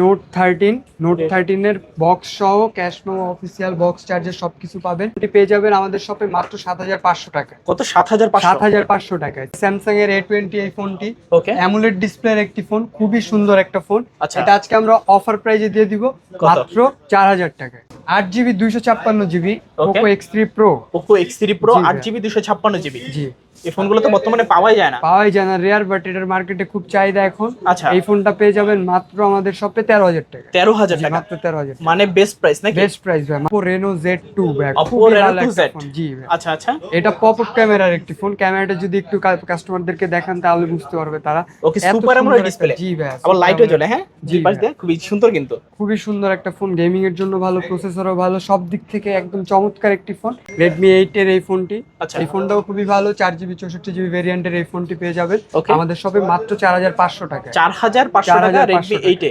Note thirteen note থার্টিনের box সহ cash no official box চার্জের সবকিছু পাবেন। এটি পেয়ে যাবেন আমাদের শপে মাত্র সাত হাজার পাঁচশো টাকা। কত? সাত হাজার সাত হাজার পাঁচশো টাকায়। স্যামসাং এর এ টোয়েন্টি এই ফোনটি ওকে অ্যামুলেট ডিসপ্লের একটি ফোন খুবই সুন্দর একটা ফোন আচ্ছা। এটা আজকে আমরা অফার প্রাইজে দিয়ে দিব মাত্র চার হাজার টাকায়। আট জিবি দুইশো ছাপ্পান্ন GB Oppo X three pro Oppo X three pro আট জিবি দুইশো ছাপ্পান্ন জিবি জি। এই ফোনগুলো তো বর্তমানে পাওয়াই যায় না। পাওয়াই যায় না রেয়ার বাট এটার মার্কেটে খুব চাহিদা এখন। আচ্ছা। এই ফোনটা পেয়ে যাবেন মাত্র আমাদের শপে তেরো হাজার টাকা। তেরো হাজার টাকা। মাত্র তেরো হাজার মানে বেস্ট প্রাইস নাকি? বেস্ট প্রাইস ভাই Oppo Reno Z2 ভাই Oppo খুবই Reno ভালো 2 একটা Z ফোন জি আচ্ছা আচ্ছা। এটা পপ আপ ক্যামেরার একটি ফোন ক্যামেরাটা যদি একটু কাস্টমারদেরকে দেখান তাহলে বুঝতে পারবে তারা। ওকে সুপার সুন্দর অ্যামোলেড ডিসপ্লে জি ভাই আবার লাইটও জ্বলে হ্যাঁ? জি পাশ। দিয়ে খুবই সুন্দর কিন্তু। খুবই সুন্দর একটা ফোন গেমিং এর জন্য ভালো প্রসেসরও ভালো সব দিক থেকে একদম চমৎকার একটি ফোন রেডমি এইট এর এই ফোনটি আচ্ছা। এই ফোনটাও খুবই ভালো চার জিবি চৌষট্টি জিবি ভেরিয়েন্টের এই ফোনটি পেয়ে যাবেন. আমাদের শপে মাত্র চার হাজার পাঁচশো টাকা চার হাজার পাঁচশো টাকা 4,500 রেডমি। এইটে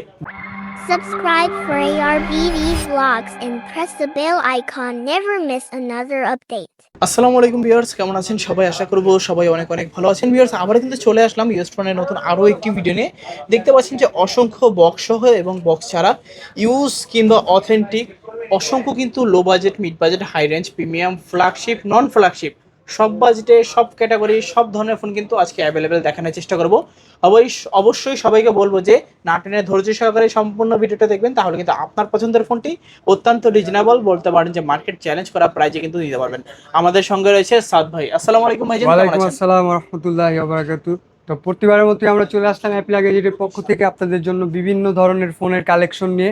Subscribe for ARBV vlogs and press the bell icon. Never miss another update. আসসালামু আলাইকুম ভিউয়ার্স কেমন আছেন সবাই আশা করব সবাই অনেক অনেক ভালো আছেন ভিউয়ার্স আবার কিন্তু চলে আসলাম ইউএসফোনের নতুন আরও একটি ভিডিও নিয়ে দেখতে পাচ্ছেন যে অসংখ্য বক্স সহ এবং বক্স ছাড়া ইউজ কিংবা অথেন্টিক অসংখ্য কিন্তু low budget mid budget high range premium flagship non flagship সব বাজেটে সব ক্যাটাগরি সব ধরনের ফোন কিন্তু আজকে অ্যাভেলেবেল দেখানোর চেষ্টা করব। অবশ্যই অবশ্যই সবাইকে বলব যে না টেনে ধৈর্য সহকারে সম্পূর্ণ ভিডিওটা দেখবেন তাহলে কিন্তু আপনার পছন্দের ফোনটি অত্যন্ত রিজনেবল বলতে পারেন যে মার্কেট চ্যালেঞ্জ করা প্রাইজে কিন্তু দিতে পারবেন। আমাদের সঙ্গে রয়েছে সাদ ভাই। আসসালামু আলাইকুম ভাই ওয়ালাইকুম আসসালাম রহমতুল্লাহ বারাকাতু তো প্রতিবারের মতো আমরা চলে আসলাম অ্যাপিলা গ্যাজেটের পক্ষ থেকে আপনাদের জন্য বিভিন্ন ধরনের ফোনের কালেকশন নিয়ে।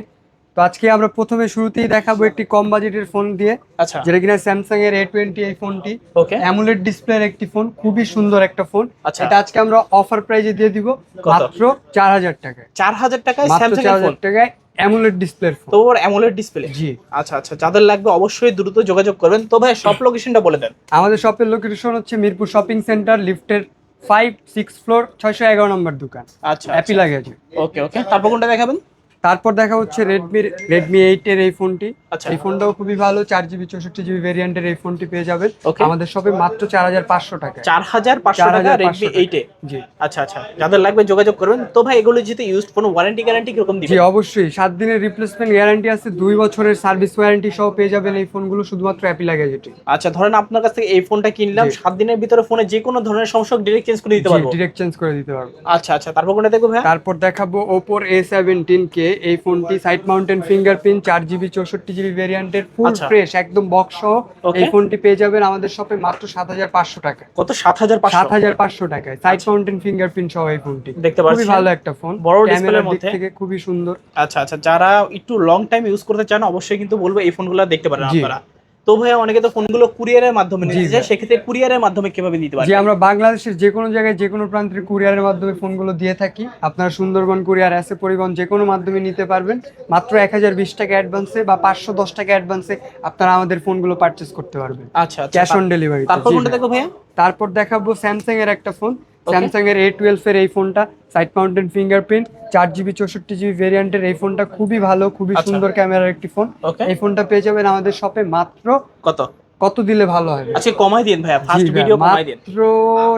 তো আজকে আমরা প্রথমে শুরুতেই দেখাবো একটি কম বাজেটের ফোন দিয়ে আচ্ছা। যেটা কিনা স্যামসাং এর এ টোয়েন্টি এই ফোনটি। ওকে অ্যামুলেট ডিসপ্লের একটি ফোন খুবই সুন্দর একটা ফোন। আচ্ছা। এটা আজকে আমরা অফার প্রাইজে দিয়ে দিব মাত্র চার হাজার টাকায়। চার হাজার টাকায় স্যামসাং চার হাজার টাকায় অ্যামুলেট ডিসপ্লের ফোন তো ওর অ্যামোলেড ডিসপ্লে জি। আচ্ছা আচ্ছা। যাদের লাগবে অবশ্যই দ্রুত যোগাযোগ করবেন। তো ভাই সব লোকেশনটা বলে দেন। আমাদের শপের লোকেশন হচ্ছে মিরপুর শপিং সেন্টার লিফটের ফাইভ সিক্স ফ্লোর ছয়শো এগারো নম্বর দোকান। আচ্ছা অ্যাপিলা গ্যাজেট ওকে ওকে তারপর কোনটা দেখাবেন? তারপর দেখা হচ্ছে রেডমি রেডমি এইট এর এই ফোনটি। আচ্ছা। এই ফোনটাও খুবই ভালো চার জিবি চৌষট্টি জিবি ভেরিয়েন্টের এই ফোনটি পেয়ে যাবেন. আমাদের শপে মাত্র চার হাজার পাঁচশো টাকা। চার হাজার পাঁচশো টাকা রেডমি এইটে জি। আচ্ছা আচ্ছা। যাদের লাগবে যোগাযোগ করবেন। তো ভাই এগুলো যেহেতু ইউজ ফোন ওয়ারেন্টি গ্যারান্টি কীরকম জি অবশ্যই। সাত দিনের রিপ্লেসমেন্ট গ্যারান্টি আছে দুই বছরের সার্ভিস ওয়ারেন্টি সহ পেয়ে যাবেন এই ফোনগুলো শুধুমাত্র অ্যাপিলা গ্যাজেটে আচ্ছা ধরেন আপনার কাছ থেকে এই ফোনটা কিনলাম। সাত দিনের ভিতরে ফোনে যে কোনো ধরনের সমস্যা ডিরেক্ট চেঞ্জ করে দিতে পারব? ডিরেক্ট চেঞ্জ করে দিতে পারব। আচ্ছা আচ্ছা। তারপর কোনটা দেখব ভাই? তারপর দেখাবো ওপোর এ সেভেন্টিন কে এই ফোনটি সাইড মাউন্টেন ফিঙ্গারপ্রিন্ট চার জিবি চৌষট্টি জিবি ভ্যারিয়েন্টের ফুল। ফ্রেশ একদম বক্স সহ। এই ফোনটি পেয়ে যাবেন আমাদের শপে মাত্র সাত হাজার পাঁচশো টাকা। কত? সাত হাজার সাত হাজার পাঁচশো টাকায়। সাইড মাউন্টেন ফিঙ্গারপ্রিন্ট সহ এই ফোনটি। দেখতে খুবই ভালো একটা ফোন বড় ডিসপ্লের মধ্যে। থেকে খুবই সুন্দর। আচ্ছা আচ্ছা। যারা একটু লং টাইম ইউজ করতে চান অবশ্যই কিন্তু বলব এই ফোনগুলো দেখতে পারেন। আপনারা। তো ভাই অনেকে তো ফোনগুলো কুরিয়ারের মাধ্যমে চায় ভাই। সেক্ষেত্রে কুরিয়ারের মাধ্যমে কীভাবে দিতে যে আমরা বাংলাদেশের যে কোনো জায়গায় যে কোনো প্রান্তের কুরিয়ারের মাধ্যমে ফোনগুলো দিয়ে থাকি। আপনারা সুন্দরবন কুরিয়ার আছে পরিবহন যে কোনো মাধ্যমে নিতে পারবেন। মাত্র এক হাজার বিশ টাকা অ্যাডভান্সে বা পাঁচশো দশ টাকা অ্যাডভান্সে আপনারা আমাদের ফোনগুলো পারচেস করতে পারবেন। আচ্ছা ক্যাশ অন ডেলিভারি তারপর কোনটা দেখো ভাইয়া। তারপর দেখাবো স্যামসাং এর একটা ফোন. স্যামসাং এর এ টুয়েলভ এর এই ফোনটা সাইড মাউন্টেন ফিঙ্গারপ্রিন্ট চার জিবি চৌষট্টি জিবি ভেরিয়েন্টের এই ফোনটা খুবই ভালো খুবই আচ্ছা। সুন্দর ক্যামেরার একটি ফোন এই ফোনটা পেয়ে যাবেন আমাদের শপে মাত্র কত? কত দিলে ভালো হবে? আচ্ছা কমাই দিন ভাইয়া ফার্স্ট ভিডিও কমাই দিন। মাত্র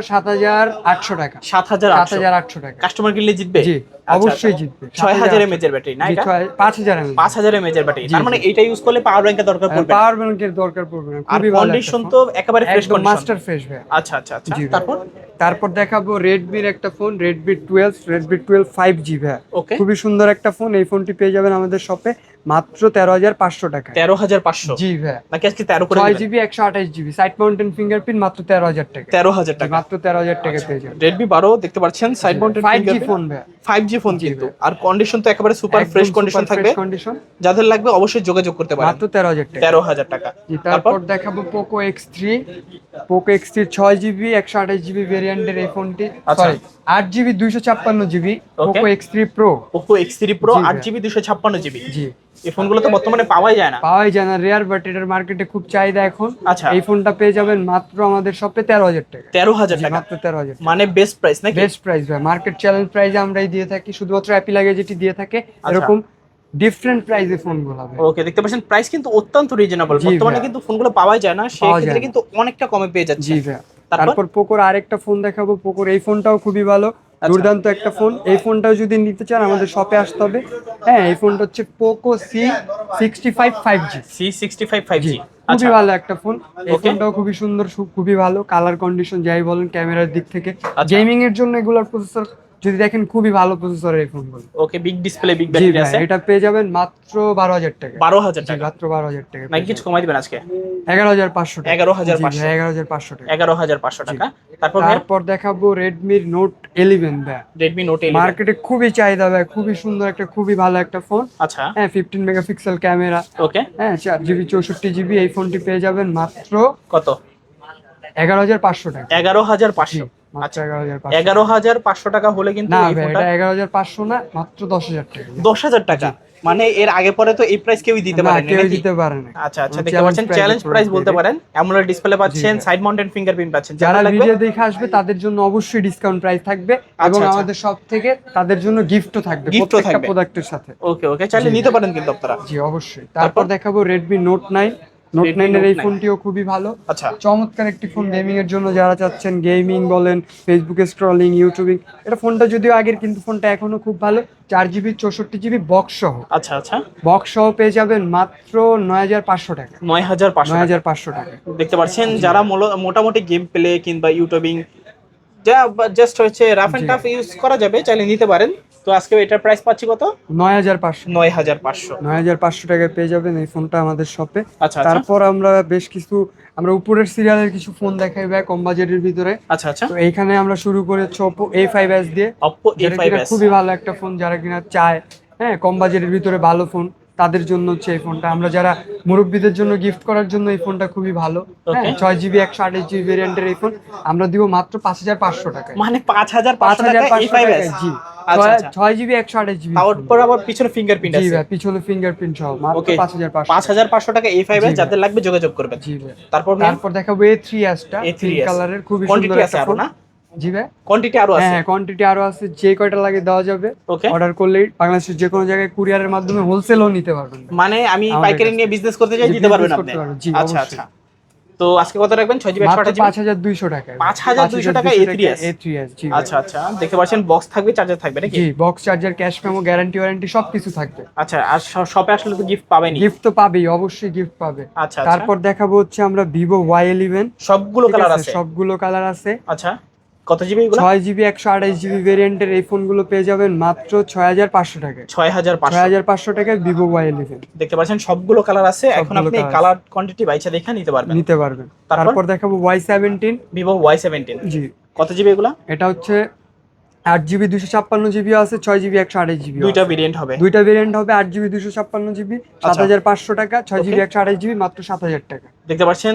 সাত হাজার আটশো টাকা। সাত হাজার সাত আটশো হাজার আটশো টাকা। কাস্টমার কিনলে জিতবে? জি আচ্ছা, অবশ্যই আচ্ছা। জিতবে। ছয় হাজার এর ব্যাটারি না এটা ছয়- পাঁচ হাজার এমএচ পাঁচ এর ব্যাটারি তার মানে এটা ইউজ করলে পাওয়ার ব্যাংকের দরকার পড়বে পাওয়ার ব্যাংকের দরকার পড়বে না। আর খুবই ভালো কন্ডিশন তো একেবারে ফ্রেশ কন্ডিশন মাস্টার ফ্রেশ ভাই। আচ্ছা আচ্ছা আচ্ছা। তারপর? তারপর দেখাবো রেডমির একটা phone Redmi twelve Redmi twelve five G ভাই। ওকে খুবই সুন্দর একটা ফোন এই ফোনটি পেয়ে যাবেন আমাদের শপে মাত্র তেরো হাজার পাঁচশো টাকা তেরো হাজার পাঁচশো? জি ভাই। নাকি আজকে তেরো করে ছয় জিবি একশো আঠাশ জিবি। সাইড মাউন্টেন ফিঙ্গারপ্রিন্ট মাত্র তেরো হাজার টাকা। তেরো হাজার টাকা। মাত্র তেরো হাজার টাকা পেয়ে যাবেন। রেডমি বারো দেখতে পাচ্ছেন side mounted five G phone ভাই। ফাইভ জি ফোন কিন্তু আর কন্ডিশন তো একেবারে সুপার ফ্রেশ কন্ডিশন থাকবে। condition। যাদের লাগবে অবশ্যই যোগাযোগ করতে পারেন। মাত্র তেরো হাজার টাকা। তেরো হাজার টাকা। তারপর? দেখাবো Poco X three Poco X three ছয় জিবি একশো আঠাশ জিবি ভেরিয়েন্টের এই ফোনটি আচ্ছা। সরি আট জিবি দুইশো ছাপ্পান্ন GB. Poco X three pro Poco X three pro আট জিবি দুশো ছাপ্পান্ন জিবি। জি। এই ফোনগুলো তো বর্তমানে পাওয়াই যায় না। পাওয়াই যায় না। রেয়ার বাট এটার মার্কেটে খুব চাহিদা এখন। আচ্ছা। এই ফোনটা পেয়ে যাবেন মাত্র আমাদের শপে তেরো হাজার টাকা। তেরো হাজার টাকা। মাত্র তেরো হাজার মানে বেস্ট প্রাইস নাকি? বেস্ট প্রাইস ভাই। মার্কেট চ্যালেঞ্জ প্রাইসে আমরাই দিয়ে থাকি। শুধুমাত্র অ্যাপি লাগে যেটি দিয়ে থাকে। আচ্ছা। এরকম ডিফারেন্ট প্রাইসে ফোনগুলো হবে ওকে দেখতে পাচ্ছেন প্রাইস কিন্তু অত্যন্ত রিজনেবল বর্তমানে। কিন্তু ফোনগুলো পাওয়াই যায় না। সেই পাওয়া যায় না। কিন্তু অনেকটা কমে পেয়ে যাচ্ছে। জি ভাই? তারপর? পোকোর আরেকটা ফোন দেখাবো। পোকোর এই ফোনটাও খুবই ভালো। দুর্দান্ত একটা ফোন। এই ফোনটাও যদি নিতে চান আমাদের শপে আসতে হবে। হ্যাঁ এই ফোনটা হচ্ছে Poco C sixty five five G C sixty five five G আচ্ছা। খুবই ভালো একটা ফোন। এই ফোনটাও খুবই সুন্দর খুবই ভালো। কালার কন্ডিশন যাই বলেন ক্যামেরার দিক থেকে। আচ্ছা। গেমিং এর জন্য এগুলোর প্রসেসর যদি দেখেন খুবই ভালো প্রসেসর এই ফোনগুলো okay big display big battery আছে। এটা পেয়ে যাবেন মাত্র বারো হাজার টাকা। বারো হাজার জি টাকা। মাত্র বারো হাজার টাকা নাকি কিছু কমাই দিবেন আজকে? এগারো হাজার পাঁচশো টাকা। 11,500 এগারো হাজার পাঁচশো টাকা। এগারো হাজার পাঁচশো টাকা। তারপর তারপর দেখাবো রেডমির নোট ইলেভেন ভাই। রেডমি নোট মার্কেটে খুবই চাহিদা ভাই খুবই সুন্দর একটা খুবই ভালো একটা ফোন আচ্ছা। হ্যাঁ ফিফটিন মেগাপিক্সেল ক্যামেরা ওকে হ্যাঁ চার জিবি চৌষট্টি জিবি এই ফোনটি পেয়ে যাবেন মাত্র কত? এগারো হাজার পাঁচশো টাকা। এগারো হাজার পাঁচশো। আচ্ছা এগারো হাজার পাঁচশো। এগারো হাজার পাঁচশো টাকা হলে কিন্তু এগারো হাজার পাঁচশো না মাত্র দশ হাজার টাকা। দশ হাজার টাকা? মানে এর আগে পরে তো এই প্রাইস কেউই দিতে না পারে কেউ দিতে পারে না আচ্ছা আচ্ছা দেখতে পাচ্ছেন চ্যালেঞ্জ প্রাইস বলতে পারেন। অ্যামোলেড ডিসপ্লে পাচ্ছেন সাইড মাউন্টেন ফিঙ্গারপ্রিন্ট পাচ্ছেন যারা ভিডিও দেখে আসবে তাদের জন্য অবশ্যই ডিসকাউন্ট প্রাইস থাকবে এবং আচ্ছা। আমাদের সব থেকে তাদের জন্য গিফটও থাকবে প্রত্যেকটা প্রোডাক্টের সাথে। ওকে ওকে চাইলে নিতে পারেন কিন্তু আপনারা। জি অবশ্যই। তারপর দেখাবো রেডমি নোট নাইন নোট নাইনের এই ফোনটিও খুবই ভালো। আচ্ছা। চমৎকার একটি ফোন গেমিং এর জন্য যারা চাচ্ছেন গেমিং বলেন ফেসবুকে স্ক্রলিং ইউটিউবিং এটা ফোনটা যদিও আগের কিন্তু ফোনটা এখনও খুব ভালো। চার জিবি চৌষট্টি জিবি বক্স সহ। আচ্ছা আচ্ছা। বক্স সহ পেয়ে যাবেন মাত্র নয় হাজার পাঁচশো টাকা। নয় হাজার পাঁচশো নয় হাজার পাঁচশো টাকা। দেখতে পাচ্ছেন যারা মোটামুটি গেম প্লে কিংবা ইউটিউবিং যা জাস্ট হচ্ছে রাফ এন্ড টাফ ইউজ করা যাবে চাইলে নিতে পারেন। তো আজকে এটার প্রাইস পাচ্ছি কত? নয় হাজার পাঁচশো। নয় হাজার পাঁচশো। নয় হাজার পাঁচশো টাকায় পেয়ে যাবেন এই ফোনটা আমাদের শপে আচ্ছা আচ্ছা। তারপর আমরা বেশ কিছু আমরা উপরের সিরিয়ালের কিছু ফোন দেখাই ভাই কম বাজেটের ভিতরে। আচ্ছা আচ্ছা। তো এইখানে আমরা শুরু করেছি ফাইভ এস দিয়ে। অপ্পো এ ফাইভ খুবই ভালো একটা ফোন যারা কিনা চায়। হ্যাঁ কম বাজেটের ভিতরে ভালো ফোন তাদের জন্য হচ্ছে এই ফোনটা। আমরা যারা মুরব্বীদের জন্য গিফট করার জন্য এই ফোনটা খুবই ভালো। হ্যাঁ ছয় জিবি একশো আঠাশ জিবি ভেরিয়েন্টের এই ফোন আমরা দিব মাত্র পাঁচ হাজার পাঁচশো টাকা মানে পাঁচ হাজার পাঁচ হাজার পাঁচশো জি। ছয়- জিবি একশো আঠাশ জিবি তারপর আবার পিছনে ফিঙ্গারপ্রিন্ট জি আছে। ভাই পিছনে ফিঙ্গারপ্রিন্ট সহ মাত্র পাঁচ হাজার পাঁচশো পাঁচ হাজার পাঁচশো টাকা এ ফাইভ যাদের লাগবে যোগাযোগ করবেন। জি ভাই। তারপর তারপর দেখাবো এ থ্রি এসটা A3s পিঙ্ক কালারের খুবই সুন্দর একটা ফোন? জি ভাই কোয়ান্টিটি আরও আছে? হ্যাঁ কোয়ান্টিটি আরও আছে যে কয়টা লাগে দেওয়া যাবে। ওকে অর্ডার করলেই বাংলাদেশের যে কোনো জায়গায় কুরিয়ারের মাধ্যমে হোলসেলও নিতে পারবেন। মানে আমি পাইকারি নিয়ে বিজনেস করতে চাই দিতে পারবেন আপনি? আচ্ছা আচ্ছা। তো আজকে কত রাখবেন? ছয় জিবি পাঁচ হাজার দুইশো টাকা। 5,200 টাকা A3s এ থ্রি এস জি আচ্ছা আচ্ছা। দেখতে পাচ্ছেন বক্স থাকবে চার্জার থাকবে নাকি? জি box charger cash memo guarantee warranty সবকিছু থাকবে। আচ্ছা আর শপে আসলে তো গিফট পাবেনই। গিফট তো পাবেই অবশ্যই গিফট পাবে। আচ্ছা আচ্ছা। তারপর দেখাবো হচ্ছে আমরা ভিভো ওয়াই ইলেভেন সবগুলো কালার আছে সবগুলো কালার আছে। আচ্ছা। কত জিবি এগুলো? ছয় জিবি একশো আঠাশ জিবি ভেরিয়েন্টের এই ফোনগুলো পেয়ে যাবেন মাত্র ছয় হাজার পাঁচশো টাকায়। ছয় হাজার ছয় হাজার পাঁচশো টাকায় ভিভো ওয়াই ইলেভেন দেখতে পাচ্ছেন সবগুলো কালার আছে। এখন আপনি কালার কোয়ান্টিটি বাইচা দেখে নিতে পারবেন। নিতে পারবেন। তারপর? তারপর দেখাবো Y seventeen Vivo Y seventeen জি। কত জিবি এগুলো? এটা হচ্ছে আট জিবি দুশো ছাপ্পান্ন জিবি আছে ছয় জিবি একশো আঠাশ জিবি দুইটা ভেরিয়েন্ট হবে। দুইটা ভেরিয়েন্ট হবে আট জিবি দুশো ছাপ্পান্ন জিবি সাত আচ্ছা। হাজার পাঁচশো টাকা ছয় জিবি একশো আঠাশ জিবি মাত্র সাত হাজার টাকা। দেখতে পাচ্ছেন?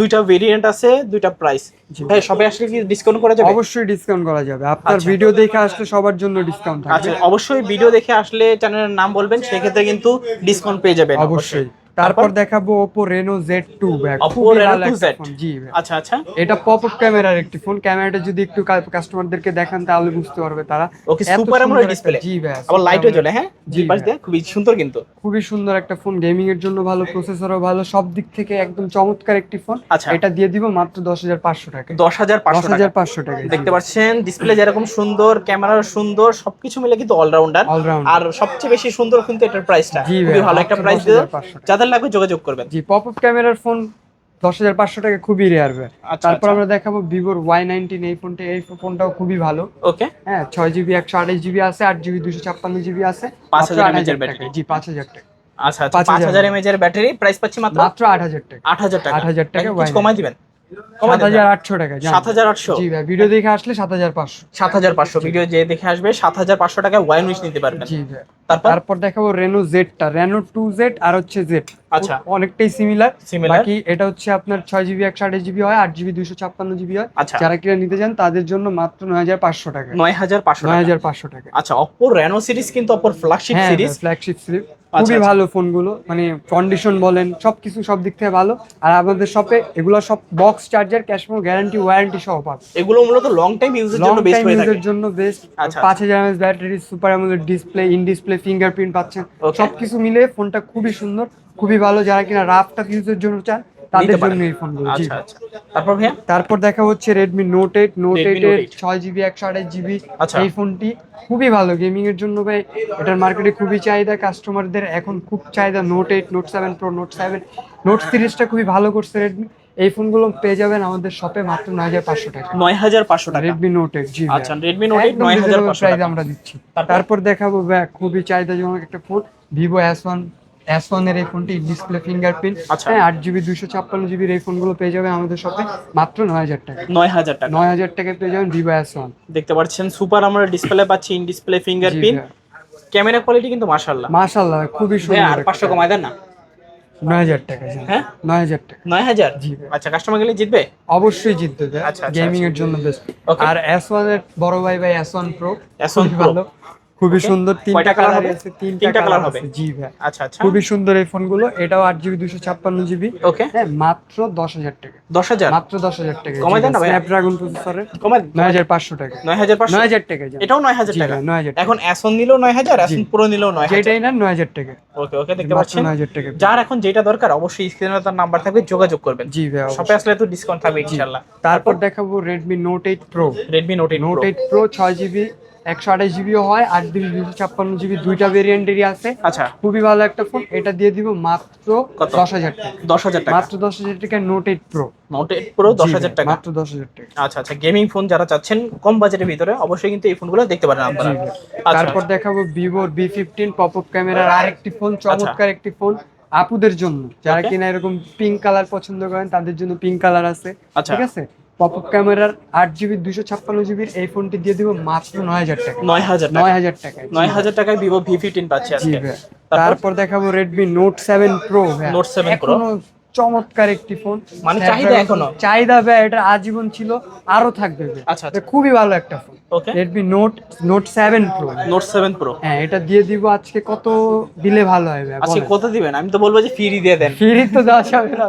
দুইটা ভেরিয়েন্ট আছে দুইটা প্রাইস জি। ভাই সবে আসলে কি ডিসকাউন্ট করা যাবে? অবশ্যই ডিসকাউন্ট করা যাবে। আপনার আচ্ছা। ভিডিও দেখে আসলে সবার জন্য ডিসকাউন্ট আচ্ছা থাকবে অবশ্যই ভিডিও দেখে আসলে চ্যানেলের নাম বলবেন সেক্ষেত্রে কিন্তু ডিসকাউন্ট পেয়ে যাবেন। অবশ্যই। তারপর দেখাবো Oppo Reno Z two bag Oppo Reno ভালো 2Z জি আচ্ছা আচ্ছা। এটা পপ আপ ক্যামেরার একটি ফোন ক্যামেরাটা যদি একটু কাস্টমারদেরকে দেখান তাহলে বুঝতে পারবে তারা। ওকে সুপার অ্যামোলেড ডিসপ্লে জি আবার লাইটও জ্বলে হ্যাঁ? জি পাশ দিয়ে খুবই সুন্দর কিন্তু। খুবই সুন্দর একটা ফোন গেমিং এর জন্য ভালো প্রসেসরও ভালো সব দিক থেকে একদম চমৎকার একটি ফোন আচ্ছা। এটা দিয়ে দিব মাত্র দশ হাজার পাঁচশো টাকা। দশ হাজার দশ পাঁচশো হাজার টাকা পাঁচশো টাকা দেখতে পাচ্ছেন ডিসপ্লে যেরকম সুন্দর ক্যামেরা সুন্দর সবকিছু মিলে কিন্তু অলরাউন্ডার আর সবচেয়ে বেশি সুন্দর কিন্তু এটার প্রাইসটা খুবই ভালো একটা প্রাইস 10,500 টাকা। যাদের লাগবে যোগাযোগ করবেন। জি পপ আপ ক্যামেরার ফোন দশ হাজার পাঁচশো টাকা খুবই রেয়ার ভাই। আচ্ছা, তারপর আচ্ছা। আমরা দেখাবো ভিভোর ওয়াই নাইনটিন এই ফোনটা এই ফোনটাও খুবই ভালো। ওকে হ্যাঁ ছয় জিবি একশো আঠাশ জিবি আছে আট জিবি দুশো ছাপ্পান্ন জিবি আছে। 5000 মাত্র 8,000 mAh এর টাকা। ব্যাটারি। জি পাঁচ হাজার টাকা। আচ্ছা আচ্ছা পাঁচ হাজার এমএজ এর ব্যাটারি প্রাইস পাচ্ছি মাত্র? মাত্র আট হাজার টাকা। আট হাজার টাকা। 8,000 টাকা নাকি কিছু Y9 কমাই দিবেন? সাত হাজার আটশো টাকা সাত হাজার আটশো? জি ভাই ভিডিও দেখে আসলে সাত হাজার পাঁচশো। সাত হাজার পাঁচশো ভিডিও যে দেখে আসবে সাত হাজার পাঁচশো টাকায় ওয়াইন উইচ নিতে পারবেন। জি ভাই। তারপর? তারপর দেখাবো রেনো জেডটা রেনো টু জেড আর হচ্ছে জেড আচ্ছা। অনেকটাই সিমিলার বাকি এটা হচ্ছে আপনার ছয় জিবি একশো আঠাশ জিবি হয় আট জিবি দুশো ছাপ্পান্ন জিবি হয়। আচ্ছা। যারা কিনা নিতে চান তাদের জন্য মাত্র নয় হাজার পাঁচশো টাকা। নয় হাজার পাঁচশো নয় টাকা হাজার পাঁচশো টাকা। আচ্ছা অপো রেনো সিরিজ কিন্তু অপোর ফ্ল্যাগশিপ সিরিজ ফ্ল্যাগশিপ আচ্ছা, খুবই আচ্ছা। ভালো ফোনগুলো মানে কন্ডিশন বলেন সবকিছু সব দিক থেকে ভালো। আর আমাদের শপে এগুলো সব box charger cash memo guarantee warranty সহ পাবে। এগুলো মূলত লং টাইম ইউজের জন্য বেস্ট হয়ে থাকে। জন্য বেস্ট আচ্ছা, পাঁচ হাজার MS battery super AMOLED display in display fingerprint পাচ্ছেন. সবকিছু মিলে ফোনটা খুবই সুন্দর খুবই ভালো। যারা কিনা রাফ টাফ ইউজের জন্য চান তাদের জন্য এই ফোনগুলো আচ্ছা আচ্ছা। তারপর ভাইয়া? তারপর দেখা হচ্ছে Redmi note eight note Redmi eight Note এর 8 ছয় জিবি একশো আঠাশ জিবি আচ্ছা। এই ফোনটি খুবই ভালো গেমিং এর জন্য ভাই। এটার মার্কেটে খুবই চাহিদা কাস্টমারদের এখন খুব চাহিদা note eight note seven pro note seven note সিরিজটা খুবই ভালো করছে রেডমি এই ফোনগুলো পেয়ে যাবেন আমাদের শপে মাত্র নয় হাজার পাঁচশো টাকা। নয় হাজার পাঁচশো টাকা। রেডমি নোট এইট জি আচ্ছা রেডমি নোট এইট নয় হাজার প্রাইস আমরা দিচ্ছি। তারপর? দেখাবো ভাই খুবই চাহিদাজনক একটা phone Vivo S one S ওয়ানের এই ফোনটি ডিসপ্লে ফিঙ্গারপ্রিন্ট আচ্ছা। হ্যাঁ আট জিবি দুশো ছাপ্পান্ন জিবির এই ফোনগুলো পেয়ে যাবেন আমাদের শপে মাত্র নয় হাজার টাকা। নয় হাজার টাকা। নয় হাজার টাকায় পেয়ে যাবেন ভিভো এস ওয়ান দেখতে পাচ্ছেন সুপার আমরা ডিসপ্লে পাচ্ছি in display fingerprint camera quality কিন্তু মাশাআল্লাহ। মাশাল্লাহ খুবই ভাইয়া আর সুন্দর। পাঁচশো কমায় দেন না? নয় হাজার টাকা হ্যাঁ? নয় হাজার টাকা। নয় হাজার? জি আচ্ছা কাস্টমার গেলে জিতবে? অবশ্যই দেয় আচ্ছা, আচ্ছা, গেমিং এর জন্য বেস্ট আর এস ওয়ানের বড় ভাই ভাই S one pro S1 Pro। ভালো। খুবই সুন্দর তিনটা কালার হবে? আছে তিনটা কালার হবে? জি ভাই। আচ্ছা আচ্ছা। খুবই সুন্দর এই ফোনগুলো। এটাও আট জিবি দুশো ছাপ্পান্ন জিবি ওকে হ্যাঁ মাত্র দশ হাজার টাকা। দশ হাজার? মাত্র দশ হাজার টাকা। কমায় দেন না ভাইয়া? স্ন্যাপড্রাগন প্রসেসরের হাজার পাঁচশো টাকা। নয় হাজার পাঁচশো? নয় হাজার টাকা যান। এটাও নয় হাজার জি টাকা? ভাই, নয় হাজার টাকা। এখন অ্যাসন নিলেও নয় হাজার অ্যাসন প্রো নিলেও নয় হাজার? যেটাই নেন নয় হাজার টাকা। ওকে ওকে দেখতে পাচ্ছেন? নয় হাজার টাকা। যার এখন যেটা দরকার অবশ্যই স্ক্রিনে তার নাম্বার থাকবে যোগাযোগ করবেন। জি ভাই শপে আসলে তো ডিসকাউন্ট থাকবে ইনশাআল্লাহ। তারপর দেখাবো Redmi note eight pro Redmi note eight note eight pro ছয় জিবি একশো আঠাশ জিবিও হয় আট জিবি দুশো ছাপ্পান্ন জিবি দুইটা ভেরিয়েন্টেরই আছে। আচ্ছা। খুবই ভালো একটা ফোন এটা দিয়ে দিব মাত্র দশ হাজার টাকা। দশ হাজার টাকা। মাত্র দশ হাজার টাকা note eight pro note eight pro দশ হাজার টাকা। মাত্র দশ হাজার টাকা। আচ্ছা আচ্ছা গেমিং ফোন যারা চাচ্ছেন কম বাজেটের ভিতরে অবশ্যই কিন্তু এই ফোনগুলো দেখতে পারেন আপনারা। আচ্ছা। তারপর দেখাবো ভিভোর বি ফিফটিন পপ আপ ক্যামেরার আরেকটি ফোন চমৎকার একটি ফোন আপুদের জন্য। যারা কিনা এরকম পিঙ্ক কালার পছন্দ করেন তাদের জন্য পিঙ্ক কালার আছে। আচ্ছা। ঠিক আছে? পপ আপ ক্যামেরার আট জিবি দুশো ছাপ্পান্ন জিবির এই ফোনটি দিয়ে দিব মাত্র নয় হাজার টাকা। নয় হাজার নয় হাজার টাকায়। নয় হাজার টাকায় ভিভো ভি ফিফটিন পাচ্ছি আজকে। তারপর? দেখাবো Redmi note seven pro Note 7 Pro? চমৎকার একটি ফোন মানে চাহিদা এখনও? চাহিদা ভাই এটা আজীবন ছিল আরও থাকবে আচ্ছা, আচ্ছা। খুবই ভালো একটা phone okay Redmi note note seven pro note seven pro হ্যাঁ এটা দিয়ে দিব আজকে কত দিলে ভালো হয় ভাই আজকে কত দিবেন? আমি তো বলব যে ফ্রি দিয়ে দেন। ফ্রি তো দেওয়া যাবে না।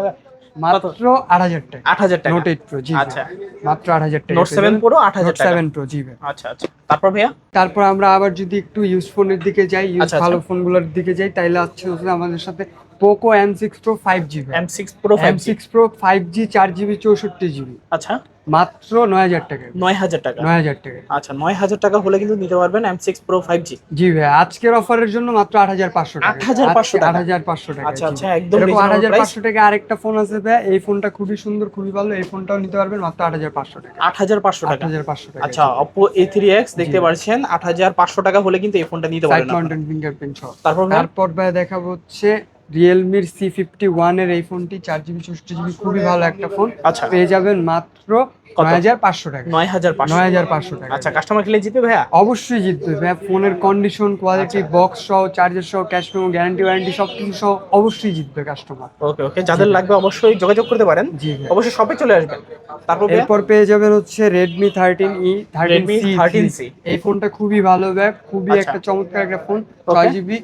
মাত্র আট হাজার টাকা। আট হাজার টাকা। নোট এইট প্রো জি আচ্ছা। মাত্র আট হাজার টাকা। নোট 7 প্রো 8,000 টাকা। সেভেন প্রো জি আচ্ছা আচ্ছা। তারপর ভাইয়া? তারপর আমরা আবার যদি একটু ইউজ ফোনের দিকে যাই ইউজ আচ্ছা, আচ্ছা। ভালো ফোনগুলোর দিকে যাই তাইলে আছে আমাদের সাথে Poco M six pro five GB M six pro M six pro five G চার জিবি চৌষট্টি জিবি আচ্ছা। মাত্র নয় হাজার টাকা। নয় হাজার টাকা? নয় হাজার টাকা। আচ্ছা নয় হাজার টাকা হলে কিন্তু নিতে পারবেন M six pro five G জি ভাই আজকের অফারের জন্য মাত্র আট হাজার পাঁচশো টাকা। 8,500 টাকা? আট হাজার পাঁচশো টাকা আচ্ছা, আচ্ছা, একদম আট হাজার পাঁচশো টাকা আরেকটা ফোন আছে ভাই এই ফোনটা খুবই সুন্দর খুবই ভালো এই ফোনটাও নিতে পারবেন মাত্র আট হাজার পাঁচশো টাকা। আট হাজার পাঁচশো আট টাকা। হাজার পাঁচশো টাকা আচ্ছা অপো এ থ্রি এক্স দেখতে পাচ্ছেন আট হাজার পাঁচশো টাকা হলে কিন্তু এই ফোনটা নিতে সাইড মাউন্টেন ফিঙ্গারপ্রিন্ট সহ। তারপর? তারপর ভাই দেখাবো হচ্ছে রিয়েলমির সি ফিফটি ওয়ানের এই ফোনটি চার জিবি চৌষট্টি জিবি খুবই ভালো একটা ফোন আচ্ছা। পেয়ে যাবেন মাত্র নয় হাজার পাঁচশো টাকা। নয় হাজার নয় হাজার পাঁচশো টাকা। আচ্ছা কাস্টমার খেলে জিতবে ভাইয়া? অবশ্যই জিতবে ফোনের কন্ডিশন কোয়ালিটি। বক্স সহ চার্জার সহ ক্যাশ মেমো গ্যারান্টি ওয়ারেন্টি সব কিছু সহ অবশ্যই জিতবে কাস্টমার ওকে ওকে যাদের লাগবে অবশ্যই যোগাযোগ করতে পারেন। জি অবশ্যই শপে চলে আসবেন। তারপর? এরপর পেয়ে যাবেন হচ্ছে Redmi thirteen E thirteen C এই ফোনটা খুবই ভালো ব্যাগ খুবই আচ্ছা। একটা চমৎকার একটা ফোন ছয় জিবি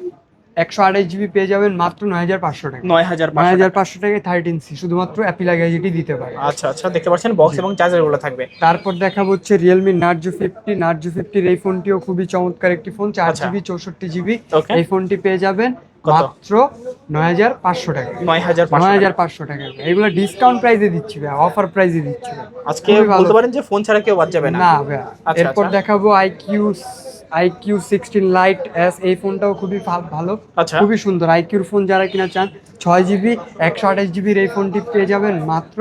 একশো আঠাশ জিবি পেয়ে যাবেন মাত্র নয় হাজার পাঁচশো টাকা। নয় হাজার নয় হাজার পাঁচশো টাকায় থার্টিন সি শুধুমাত্র অ্যাপিল আইজিটি দিতে পারে। আচ্ছা আচ্ছা দেখতে পাচ্ছেন বক্স এবং চার্জারগুলো থাকবে। তারপর দেখা হচ্ছে রিয়েলমি নার্জো ফিফটি নার্জো ফিফটির এই ফোনটিও খুবই চমৎকার একটি ফোন চার। জিবি চৌষট্টি জিবি এই ফোনটি পেয়ে যাবেন মাত্র নয় হাজার পাঁচশো টাকা। নয় হাজার পাঁচশো নয় টাকা। হাজার পাঁচশো টাকা। এগুলো ডিসকাউন্ট প্রাইসে দিচ্ছি ভাই অফার প্রাইসে দিচ্ছি আজকে বলতে পারেন যে ফোন ছাড়া কেউ বাদ যাবে না। না ভাই আচ্ছা, এরপর আচ্ছা। দেখাবো iQOO iQOO sixteen lite S এই ফোনটাও খুবই ভালো আচ্ছা। খুবই সুন্দর আইকিউর ফোন যারা কিনা চান ছয় জিবি একশো আঠাশ জিবির এই ফোনটি পেয়ে যাবেন মাত্র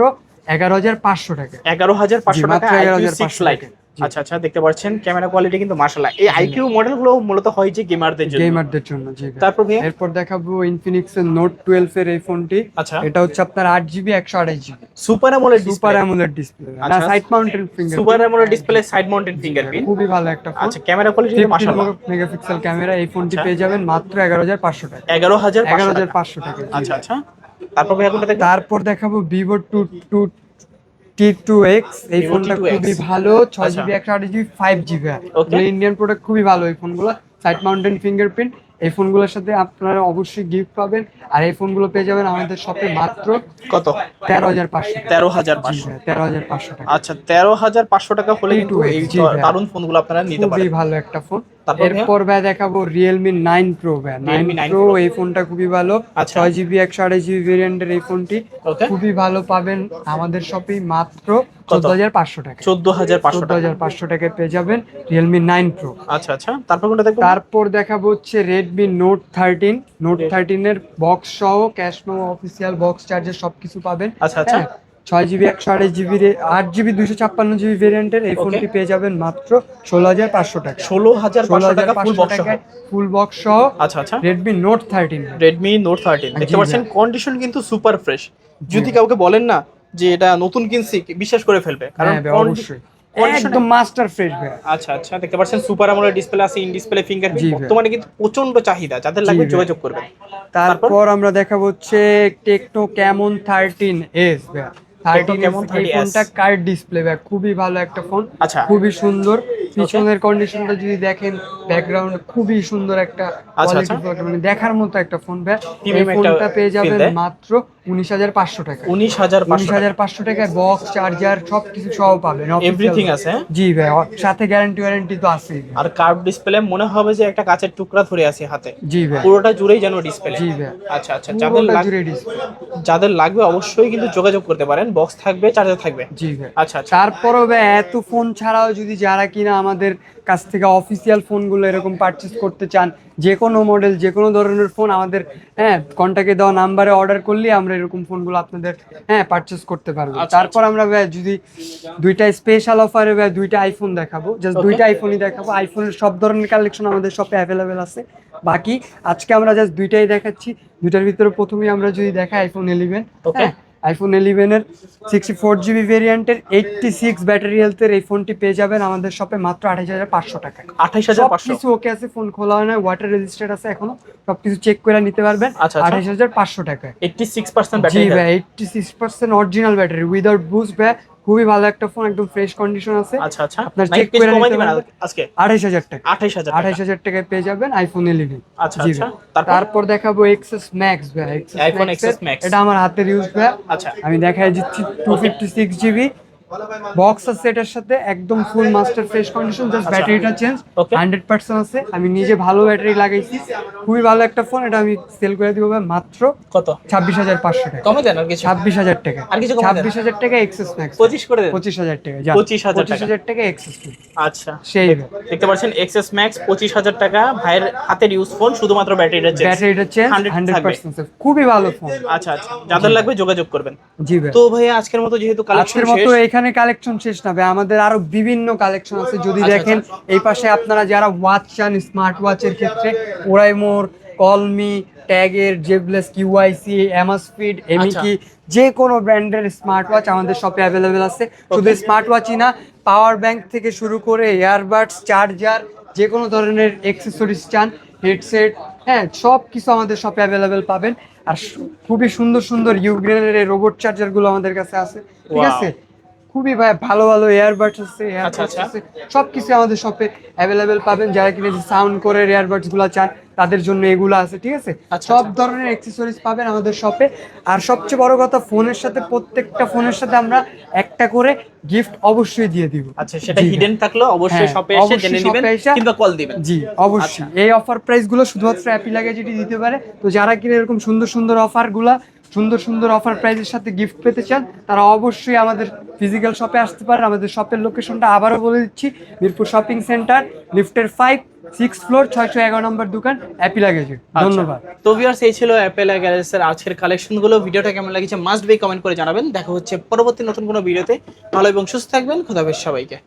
এগারো হাজার পাঁচশো টাকা এগারো হাজার পাঁচশো টাকা 11,500 সিক্স লাইট টাকা। আচ্ছা আচ্ছা দেখতে পাচ্ছেন ক্যামেরা কোয়ালিটি কিন্তু মাশাআল্লাহ। এই আইকিউ মডেলগুলো মূলত হয় যে গেমারদের জন্য। গেমারদের জন্য জি। তারপর ভাইয়া? এরপর দেখাবো ইনফিনিক্স এর নোট টুয়েলভ এর এই ফোনটি আচ্ছা। এটা হচ্ছে আপনার আট জিবি একশো আঠাশ GB super AMOLED super AMOLED display না। Side mountain finger super AMOLED display side mounted fingerprint খুবই ভালো একটা ফোন আচ্ছা ক্যামেরা কোয়ালিটি মাশাআল্লাহ। মেগাপিক্সেল ক্যামেরা এই ফোনটি আচ্ছা। পেয়ে যাবেন মাত্র এগারো হাজার পাঁচশো টাকা। এগারো হাজার এগারো হাজার পাঁচশো পাঁচশো টাকা। আচ্ছা আচ্ছা। তারপর ভাইয়া কোনটা তারপর দেখাবো Vivo two two T two X এই ফোনটা খুবই ভালো ছয় আচ্ছা। জিবি একশো আট GB five GB. Indian product খুবই ভালো এই ফোনগুলো। সাইড মাউন্টেন ফিঙ্গারপ্রিন্ট এই ফোনগুলোর সাথে আপনারা অবশ্যই গিফট পাবেন। আর এই ফোনগুলো পেয়ে যাবেন আমাদের শপে মাত্র কত? তেরো হাজার পাঁচশো তেরো হাজার পাঁচশো। তেরো হাজার পাঁচশো টাকা। আচ্ছা তেরো হাজার পাঁচশো টাকা হলে কিন্তু T2X, এই। দারুণ ফোনগুলো আপনারা নিতে খুবই পারেন। ভালো একটা ফোন? এরপর ভাই দেখাবো রিয়েলমি নাইন প্রো ভাই। নাইন প্রো এই ফোনটা খুবই ভালো। আচ্ছা। ছয় জিবি একশো আড়াই জিবি ভেরিয়েন্টের এই ফোনটি খুবই ভালো পাবেন আমাদের শপেই মাত্র চোদ্দ হাজার পাঁচশো টাকা। চোদ্দ হাজার চোদ্দ হাজার পাঁচশো টাকায় পেয়ে যাবেন রিয়েলমি নাইন প্রো আচ্ছা আচ্ছা। তারপর কোনটা দেখব? তারপর দেখাবো হচ্ছে রেডমি নোট থার্টিন নোট থার্টিনের বক্স সহ cash memo official box charger সবকিছু পাবেন। আচ্ছা আচ্ছা। হ্যাঁ, ছয় জিবি একশো আড়াই জিবি আট জিবি দুইশো ছাপ্পান্ন জিবি ভেরিয়েন্টের এই. ফোনটি পেয়ে যাবেন মাত্র ষোলো হাজার পাঁচশো টাকা। ষোলো হাজার ষোলো হাজার টাকা ফুল পাঁচশো বক্স ফুল বক্স সহ আচ্ছা আচ্ছা। Redmi note thirteen Redmi note thirteen দেখতে পাচ্ছেন কন্ডিশন কিন্তু সুপার ফ্রেশ যদি কাউকে বলেন না যে এটা নতুন কিনছি বিশ্বাস করে ফেলবে। কারণ হ্যাঁ অবশ্যই। একদম মাস্টার ফ্রেশ আচ্ছা আচ্ছা। দেখতে পাচ্ছেন সুপার ডিসপ্লে আছে ইন ডিসপ্লে জি ফিঙ্গারপ্রিন্ট ভাই। বর্তমানে কিন্তু প্রচণ্ড চাহিদা। যাদের লাগবে যোগাযোগ করবেন। তারপর আমরা দেখাবো হচ্ছে Tecno Camon thirteen S 30S ফোনটা কার্ড ডিসপ্লে ব্যাক খুবই ভালো একটা ফোন আচ্ছা। খুবই সুন্দর। পিছনের কন্ডিশনটা যদি দেখেন ব্যাকগ্রাউন্ড খুবই সুন্দর একটা আচ্ছা, আচ্ছা। মানে দেখার মতো একটা ফোন ব্যাক এই ফোনটা পেয়ে যাবেন মাত্র উনিশ হাজার পাঁচশো টাকা। উনিশ হাজার উনিশ হাজার পাঁচশো টাকায় বক্স চার্জার সবকিছু সহ পাবেন এভরিথিং আছে? জি ভাই সাথে গ্যারান্টি ওয়ারেন্টি তো আছেই আর কার্ভ ডিসপ্লে মনে হবে যে একটা কাচের টুকরা ধরে আছে হাতে। জি ভাই। পুরোটা জুড়েই যেন ডিসপ্লে জি ভাই। আচ্ছা আচ্ছা যাদের পুরোটা লাগ- জুড়ে ডিসপ্লে যাদের লাগবে অবশ্যই কিন্তু যোগাযোগ করতে পারেন। বক্স থাকবে চার্জার থাকবে। জি ভাই। আচ্ছা আচ্ছা। তারপরও ভাই এত ফোন ছাড়াও যদি যারা কিনা আমাদের কাছ থেকে অফিসিয়াল ফোনগুলো এরকম পারচেস করতে চান যে কোনো মডেল যে কোনো ধরনের ফোন আমাদের হ্যাঁ কন্ট্যাক্টে দেওয়া নাম্বারে অর্ডার করলে আমরা এরকম ফোনগুলো আপনাদের হ্যাঁ পারচেস করতে পারব। আচ্ছা, তারপর আমরা ভাই যদি দুইটা স্পেশাল অফারে ভাই দুইটা আইফোন দেখাবো জাস্ট দুইটা আইফোনই দেখাবো আইফোনের সব ধরনের কালেকশন আমাদের শপে অ্যাভেলেবেল আছে। বাকি আজকে আমরা জাস্ট দুইটাই দেখাচ্ছি দুইটার ভিতরে প্রথমেই আমরা যদি দেখাই আইফোন ইলেভেন Okay. আইফোন ইলেভেনের সিক্সটি ফোর জিবি ভেরিয়েন্টের এইটটি সিক্স ব্যাটারি হেলথের এই ফোনটি পেয়ে যাবেন আমাদের শপে মাত্র আঠাশ হাজার পাঁচশো টাকা। আঠাশ হাজার পাঁচ কিছু ওকে আছে ফোন খোলা হয় না ওয়াটার রেজিস্টার্ড আছে এখনও। সবকিছু চেক করে নিতে পারবেন আচ্ছা, আচ্ছা। আঠাশ হাজার পাঁচশো টাকা eighty six percent battery eighty six percent original battery without boost ভাই। খুবই ভালো একটা ফোন একদম ফ্রেশ কন্ডিশন আছে। আচ্ছা আচ্ছা। আপনার চেক করে নিতে দিবেন পারবেন। আজকে? আঠাশ হাজার টাকা। আঠাইশ হাজার টাকায় পেয়ে যাবেন আইফোন ইলেভেন আচ্ছা, আচ্ছা। তারপর? দেখাবো এক্সেস ম্যাক্স ভাই। IPhone XS Max। এটা আমার হাতের ইউজ ভাই। আচ্ছা। আমি দেখাই দিচ্ছি two fifty six GB box আছে এটার সাথে একদম full master fresh condition just. ব্যাটারিটা চেঞ্জ. হান্ড্রেড পার্সেন্ট আছে। আমি নিজে ভালো ব্যাটারি লাগাইছি। খুবই ভালো একটা ফোন এটা আমি সেল করে দিব ভাই মাত্র কত? ছাব্বিশ হাজার পাঁচশো টাকা। কমে দেন আর কিছু? ছাব্বিশ হাজার টাকা। আর কিছু? ছাব্বিশ হাজার টাকা এক্সেস ম্যাক্স পঁচিশ করে দেন? পঁচিশ হাজার টাকা যা। 25,000 পঁচিশ টাকা। হাজার টাকা এক্সেস আচ্ছা। সেই দেখতে পাচ্ছেন এক্সএস ম্যাক্স পঁচিশ হাজার টাকা ভাইয়ের হাতের ইউজ ফোন শুধুমাত্র ব্যাটারিটা চেঞ্জ ব্যাটারিটা চেঞ্জ 100 হান্ড্রেড পার্সেন্ট খুবই ভালো ফোন আচ্ছা আচ্ছা। যাদের লাগবে যোগাযোগ করবেন। জি ভাই। তো ভাইয়া আজকের মতো যেহেতু কালেকশন আজকের মতো এখানে কালেকশন শেষ না ভাই। আমাদের আরও বিভিন্ন কালেকশন আছে। যদি আচ্ছা, দেখেন এই পাশে আপনারা যারা ওয়াচ চান স্মার্ট ওয়াচের ক্ষেত্রে ওরাইমোর কলমি ট্যাগের জেবলেস কিউআইসি এমাসফিড এমিকি যে কোনো ব্র্যান্ডের স্মার্ট ওয়াচ আমাদের শপে অ্যাভেলেবেল আছে। শুধু স্মার্ট ওয়াচই না পাওয়ার ব্যাংক থেকে শুরু করে ইয়ারবাডস চার্জার যে কোনো ধরনের অ্যাক্সেসরিজ চান হেডসেট হ্যাঁ সব কিছু আমাদের শপে অ্যাভেলেবেল পাবেন। আর খুবই সুন্দর সুন্দর ইউগ্রেনের এই রোবট চার্জারগুলো আমাদের কাছে আছে। ঠিক আছে? খুবই ভাই ভালো ভালো ইয়ারবাডস আছে আচ্ছা, এয়ারবাডস আচ্ছা। আছে সবকিছু আমাদের শপে অ্যাভেলেবেল পাবেন। যারা কিনা সাউন্ড করে ইয়ারবাডসগুলো চান তাদের জন্য এগুলো আছে ঠিক আছে? আচ্ছা, সব আচ্ছা। ধরনের অ্যাক্সেসরিজ পাবেন আমাদের শপে আর সবচেয়ে বড় কথা ফোনের সাথে প্রত্যেকটা ফোনের সাথে আমরা একটা করে গিফট অবশ্যই দিয়ে দিব। আচ্ছা সেটা হিডেন থাকল অবশ্যই হ্যাঁ, শপে এসে অবশ্যই জেনে নেবেন কিংবা কল দিবেন। জি অবশ্যই। আচ্ছা। এই অফার প্রাইসগুলো শুধুমাত্র অ্যাপি লাগে যেটি দিতে পারে। তো যারা কিনা এরকম সুন্দর সুন্দর অফারগুলা সুন্দর সুন্দর অফার প্রাইসের সাথে গিফট পেতে চান তারা অবশ্যই আমাদের ফিজিক্যাল শপে আসতে পারে আমাদের শপের লোকেশনটা আবারও বলে দিচ্ছি মিরপুর শপিং সেন্টার লিফটের ফাইভ সিক্স ফ্লোর ছয়শো এগারো নম্বর দোকান অ্যাপি লাগেছে আচ্ছা। ধন্যবাদ। তো ভিউয়ার্স এই ছিল অ্যাপেল গ্যারেজের আজকের কালেকশনগুলো ভিডিওটা কেমন লাগছে মাস্ট বি কমেন্ট করে জানাবেন। দেখা হচ্ছে পরবর্তী নতুন কোনো ভিডিওতে ভালো এবং সুস্থ থাকবেন। খোদাবেশ সবাইকে।